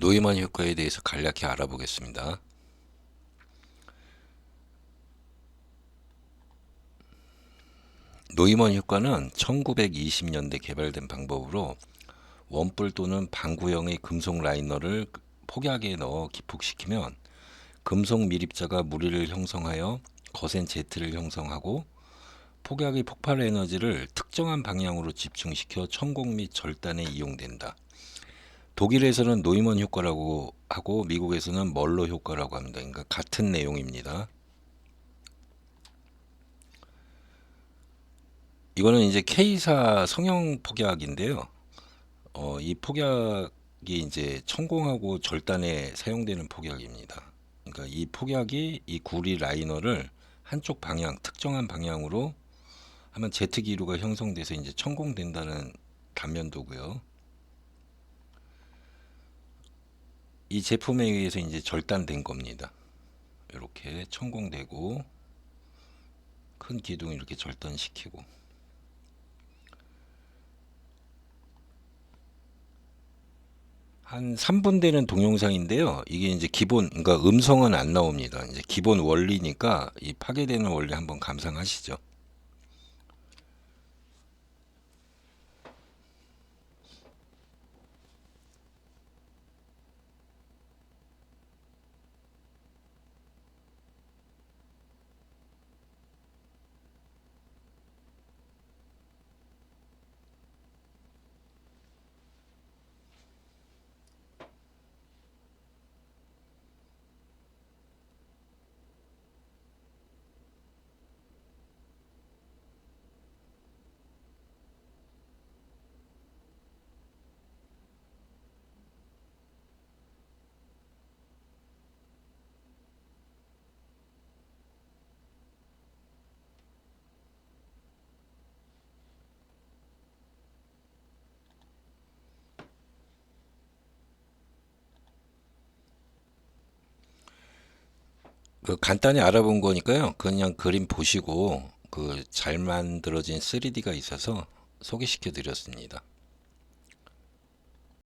노이만 효과에 대해서 간략히 알아보겠습니다. 노이먼 효과는 1920년대 개발된 방법으로 원뿔 또는 방구형의 금속 라이너를 폭약에 넣어 기폭시키면 금속 밀입자가 무리를 형성하여 거센 제트를 형성하고 폭약의 폭발 에너지를 특정한 방향으로 집중시켜 천공 및 절단에 이용된다. 독일에서는 노이먼 효과라고 하고 미국에서는 멀로 효과라고 합니다. 그러니까 같은 내용입니다. 이거는 이제 K사 성형 폭약인데요. 어, 이 폭약이 이제 천공하고 절단에 사용되는 폭약입니다. 그러니까 이 폭약이 이 구리 라이너를 한쪽 방향, 특정한 방향으로 하면 제트 기류가 형성돼서 이제 천공된다는 단면도고요. 이 제품에 의해서 이제 절단된 겁니다. 이렇게 천공되고 큰 기둥 이렇게 절단시키고 한 3분 되는 동영상인데요. 이게 이제 기본, 그러니까 음성은 안 나옵니다. 이제 기본 원리니까 이 파괴되는 원리 한번 감상하시죠. 그 간단히 알아본 거니까요. 그냥 그림 보시고 그 잘 만들어진 3D가 있어서 소개시켜 드렸습니다.